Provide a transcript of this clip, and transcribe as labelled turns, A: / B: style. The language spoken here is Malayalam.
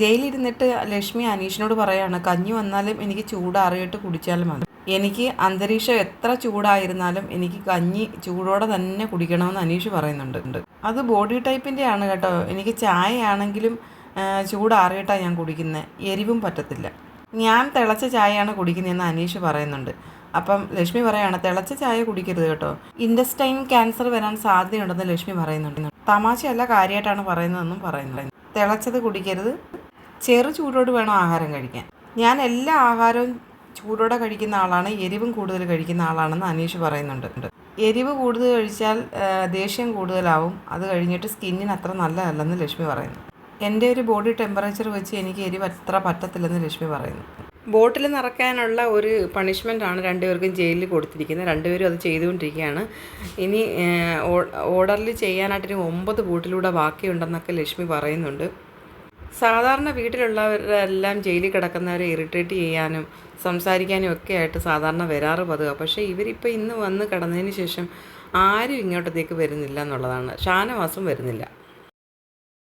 A: ജയിലിരുന്നിട്ട് ലക്ഷ്മി അനീഷിനോട് പറയാണ് കഞ്ഞി വന്നാലും എനിക്ക് ചൂടാറിയിട്ട് കുടിച്ചാലും മതി. എനിക്ക് അന്തരീക്ഷം എത്ര ചൂടായിരുന്നാലും എനിക്ക് കഞ്ഞി ചൂടോടെ തന്നെ കുടിക്കണമെന്ന് അനീഷ് പറയുന്നുണ്ട്. അത് ബോഡി ടൈപ്പിന്റെ ആണ് കേട്ടോ. എനിക്ക് ചായയാണെങ്കിലും ചൂടാറിയിട്ടാണ് ഞാൻ കുടിക്കുന്നത് എരിവും പറ്റത്തില്ല. ഞാൻ തിളച്ച ചായയാണ് കുടിക്കുന്നതെന്ന് അനീഷ് പറയുന്നുണ്ട്. അപ്പം ലക്ഷ്മി പറയാണ് തിളച്ച ചായ കുടിക്കരുത് കേട്ടോ. ഇൻഡസ്റ്റൈൻ ക്യാൻസർ വരാൻ സാധ്യതയുണ്ടെന്ന് ലക്ഷ്മി പറയുന്നുണ്ട്. തമാശയല്ല കാര്യമായിട്ടാണ് പറയുന്നതെന്നും പറയുന്നുണ്ട്. തിളച്ചത് കുടിക്കരുത്. ചെറു ചൂടോട് വേണം ആഹാരം കഴിക്കാൻ. ഞാൻ എല്ലാ ആഹാരവും ചൂടോടെ കഴിക്കുന്ന ആളാണ് എരിവും കൂടുതൽ കഴിക്കുന്ന ആളാണെന്ന് അനീഷ് പറയുന്നുണ്ട്. എരിവ് കൂടുതൽ കഴിച്ചാൽ ദേഷ്യം കൂടുതലാവും. അത് കഴിഞ്ഞിട്ട് സ്കിന്നിന് അത്ര നല്ലതല്ലെന്ന് ലക്ഷ്മി പറയുന്നു. എന്റെ ഒരു ബോഡി ടെമ്പറേച്ചർ വെച്ച് എനിക്ക് എരിവ് അത്ര പറ്റത്തില്ലെന്ന് ലക്ഷ്മി പറയുന്നു. ബോട്ടിൽ നിറക്കാനുള്ള ഒരു പണിഷ്മെന്റാണ് രണ്ടുപേർക്കും ജയിലിൽ കൊടുത്തിരിക്കുന്നത്. രണ്ടുപേരും അത് ചെയ്തുകൊണ്ടിരിക്കുകയാണ്. ഇനി ഓർഡറിൽ ചെയ്യാനായിട്ടൊരു ഒമ്പത് ബോട്ടിലൂടെ ബാക്കിയുണ്ടെന്നൊക്കെ ലക്ഷ്മി പറയുന്നുണ്ട്. സാധാരണ വീട്ടിലുള്ളവരെല്ലാം ജയിലിൽ കിടക്കുന്നവരെ ഇറിറ്റേറ്റ് ചെയ്യാനും സംസാരിക്കാനും ഒക്കെ ആയിട്ട് സാധാരണ വരാറ് പതിവ്. പക്ഷേ ഇവരിപ്പോൾ ഇന്ന് വന്ന് കിടന്നതിന് ശേഷം ആരും ഇങ്ങോട്ടത്തേക്ക് വരുന്നില്ല എന്നുള്ളതാണ്. ഷാനവാസും വരുന്നില്ല.